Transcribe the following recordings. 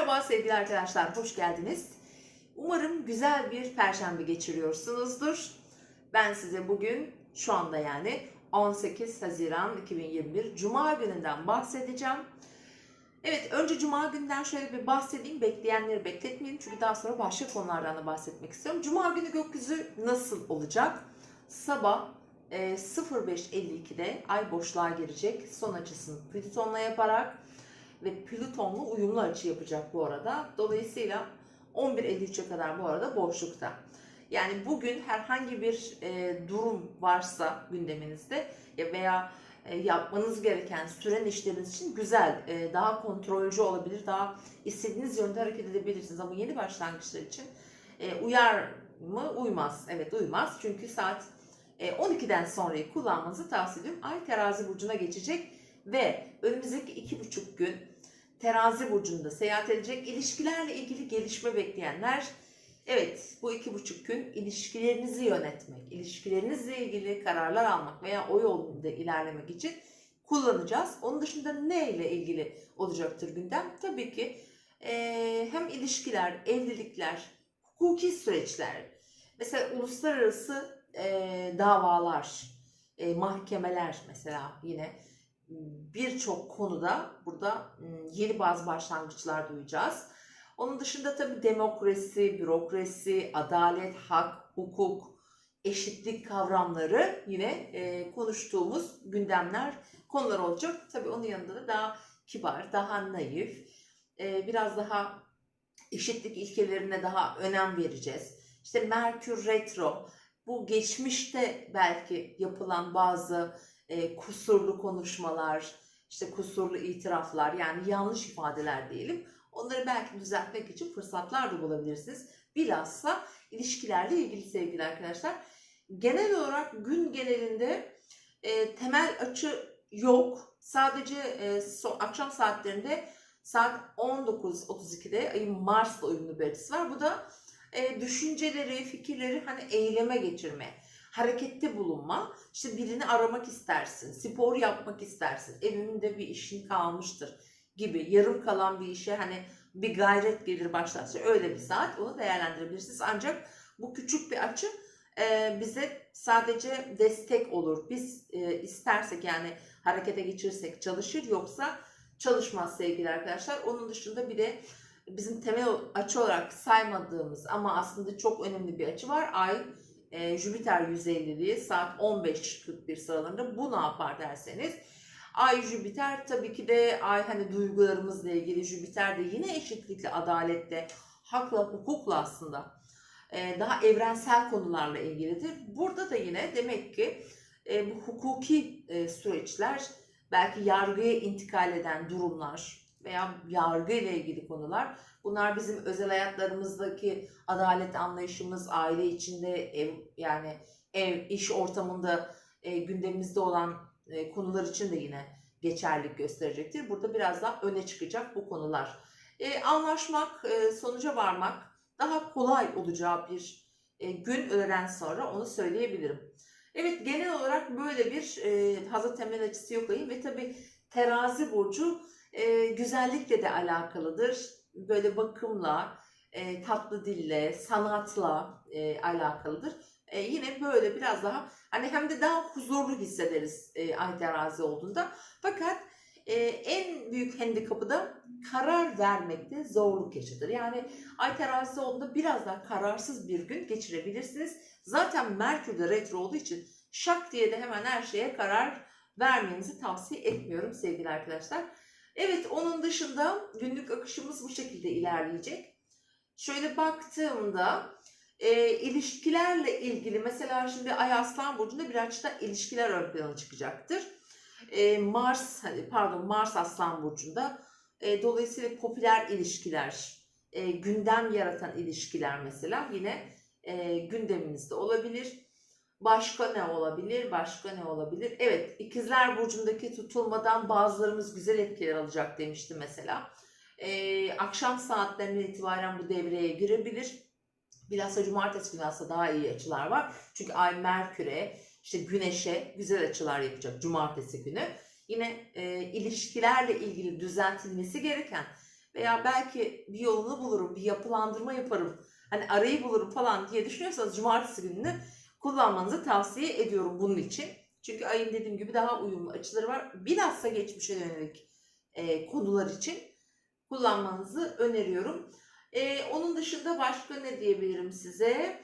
Merhaba sevgili arkadaşlar, hoş geldiniz. Umarım güzel bir perşembe geçiriyorsunuzdur. Ben size bugün, şu anda yani 18 Haziran 2021 Cuma gününden bahsedeceğim. Evet, önce Cuma günden şöyle bir bahsedeyim. Bekleyenleri bekletmeyeyim çünkü daha sonra başka konulardan da bahsetmek istiyorum. Cuma günü gökyüzü nasıl olacak? Sabah e, 05.52'de ay boşluğa girecek. Son açısını Plüton'la yaparak ve Plüton'la uyumlu açı yapacak bu arada. Dolayısıyla 11.53'e kadar bu arada boşlukta. Yani bugün herhangi bir e, durum varsa gündeminizde ya veya e, yapmanız gereken süren işleriniz için güzel, e, daha kontrolcü olabilir, daha istediğiniz yönde hareket edebilirsiniz. Ama yeni başlangıçlar için e, uyar mı? Uymaz. Evet uymaz. Çünkü saat e, 12'den sonrayı kullanmanızı tavsiye ediyorum. Ay terazi burcuna geçecek ve önümüzdeki iki buçuk gün terazi burcunda seyahat edecek ilişkilerle ilgili gelişme bekleyenler evet bu iki buçuk gün ilişkilerinizi yönetmek, ilişkilerinizle ilgili kararlar almak veya o yolda ilerlemek için kullanacağız. Onun dışında ne ile ilgili olacaktır gündem? Tabii ki eee, hem ilişkiler, evlilikler, hukuki süreçler, mesela uluslararası eee, davalar, eee, mahkemeler mesela yine birçok konuda burada ım, yeni bazı başlangıçlar duyacağız. Onun dışında tabii demokrasi, bürokrasi, adalet, hak, hukuk, eşitlik kavramları yine e, konuştuğumuz gündemler, konular olacak. Tabii onun yanında da daha kibar, daha naif, e, biraz daha eşitlik ilkelerine daha önem vereceğiz. İşte Merkür Retro, bu geçmişte belki yapılan bazı e, kusurlu konuşmalar, işte kusurlu itiraflar yani yanlış ifadeler diyelim. Onları belki düzeltmek için fırsatlar da bulabilirsiniz. Bilhassa ilişkilerle ilgili sevgili arkadaşlar. Genel olarak gün genelinde e, temel açı yok. Sadece e, so- akşam saatlerinde saat 19.32'de ayın Mars'la uyumlu bir açısı var. Bu da e, düşünceleri, fikirleri hani eyleme geçirme harekette bulunma. İşte birini aramak istersin, spor yapmak istersin, evinde bir işin kalmıştır gibi yarım kalan bir işe hani bir gayret gelir başlarsa öyle bir saat onu değerlendirebilirsiniz. Ancak bu küçük bir açı e, bize sadece destek olur. Biz e, istersek yani harekete geçirirsek çalışır yoksa çalışmaz sevgili arkadaşlar. Onun dışında bir de bizim temel açı olarak saymadığımız ama aslında çok önemli bir açı var. Ay e, Jüpiter 150'liği saat 15.41 sıralarında bu ne yapar derseniz Ay Jüpiter tabii ki de ay hani duygularımızla ilgili Jüpiter de yine eşitlikle, adaletle, hakla, hukukla aslında e, daha evrensel konularla ilgilidir. Burada da yine demek ki e, bu hukuki e, süreçler belki yargıya intikal eden durumlar veya yargı ile ilgili konular bunlar bizim özel hayatlarımızdaki adalet anlayışımız, aile içinde ev yani ev, iş ortamında e, gündemimizde olan e, konular için de yine geçerlilik gösterecektir. Burada biraz daha öne çıkacak bu konular. E, anlaşmak, e, sonuca varmak daha kolay olacağı bir e, gün öğleden sonra onu söyleyebilirim. Evet genel olarak böyle bir e, fazla temel açısı yok ayın ve tabi terazi burcu e, güzellikle de alakalıdır. Böyle bakımla, e, tatlı dille, sanatla e, alakalıdır. E, yine böyle biraz daha hani hem de daha huzurlu hissederiz e, ay terazi olduğunda. Fakat e, en büyük handikapı da karar vermekte zorluk yaşatır. Yani ay terazi olduğunda biraz daha kararsız bir gün geçirebilirsiniz. Zaten Merkür de retro olduğu için şak diye de hemen her şeye karar vermenizi tavsiye etmiyorum sevgili arkadaşlar. Evet onun dışında günlük akışımız bu şekilde ilerleyecek. Şöyle baktığımda e, ilişkilerle ilgili mesela şimdi Ay Aslan Burcu'nda bir açıda ilişkiler ön plana çıkacaktır. E, Mars hani pardon Mars Aslan Burcu'nda e, dolayısıyla popüler ilişkiler, e, gündem yaratan ilişkiler mesela yine e, gündeminizde olabilir. Başka ne olabilir? Başka ne olabilir? Evet, ikizler burcundaki tutulmadan bazılarımız güzel etkiler alacak demişti mesela. Ee, akşam saatlerinden itibaren bu devreye girebilir. Bilhassa cumartesi günü aslında daha iyi açılar var. Çünkü Ay Merkür'e, işte Güneş'e güzel açılar yapacak cumartesi günü. Yine e, ilişkilerle ilgili düzeltilmesi gereken veya belki bir yolunu bulurum, bir yapılandırma yaparım, hani arayı bulurum falan diye düşünüyorsanız cumartesi gününü kullanmanızı tavsiye ediyorum bunun için. Çünkü ayın dediğim gibi daha uyumlu açıları var. Bilhassa geçmişe yönelik e, konular için kullanmanızı öneriyorum. E, onun dışında başka ne diyebilirim size?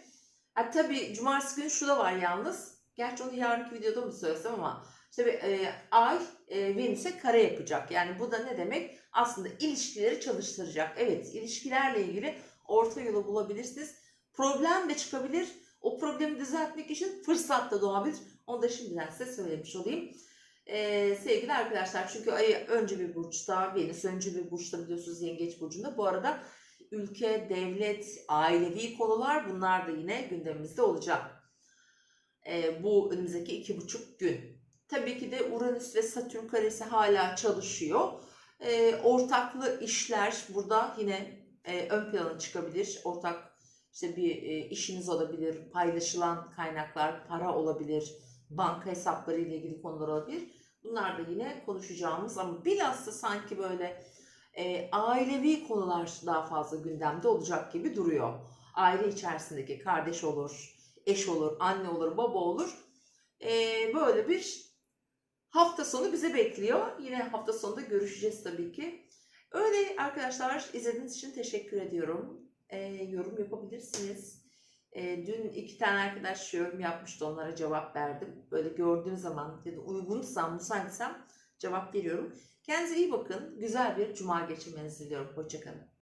Ha, tabii cumartesi günü şu da var yalnız. Gerçi onu yarınki videoda mı söylesem ama tabii e, ay e, Venüs'e kare yapacak. Yani bu da ne demek? Aslında ilişkileri çalıştıracak. Evet ilişkilerle ilgili orta yolu bulabilirsiniz. Problem de çıkabilir. Problemi düzeltmek için fırsat da doğabilir. Onu da şimdiden size söylemiş olayım. Ee, sevgili arkadaşlar çünkü ay önce bir burçta, Venüs önce bir burçta biliyorsunuz Yengeç Burcu'nda. Bu arada ülke, devlet, ailevi konular bunlar da yine gündemimizde olacak. Ee, bu önümüzdeki iki buçuk gün. Tabii ki de Uranüs ve Satürn karesi hala çalışıyor. Ee, ortaklı işler burada yine e, ön plana çıkabilir. Ortak işte bir e, işiniz olabilir, paylaşılan kaynaklar, para olabilir, banka hesapları ile ilgili konular olabilir. Bunlar da yine konuşacağımız ama bilhassa sanki böyle e, ailevi konular daha fazla gündemde olacak gibi duruyor. Aile içerisindeki kardeş olur, eş olur, anne olur, baba olur. E, böyle bir hafta sonu bize bekliyor. Yine hafta sonunda görüşeceğiz tabii ki. Öyle arkadaşlar izlediğiniz için teşekkür ediyorum. E, yorum yapabilirsiniz. E, dün iki tane arkadaş yorum yapmıştı onlara cevap verdim. Böyle gördüğüm zaman ya da uygunsam, müsaitsem cevap veriyorum. Kendinize iyi bakın. Güzel bir cuma geçirmenizi diliyorum. Hoşçakalın.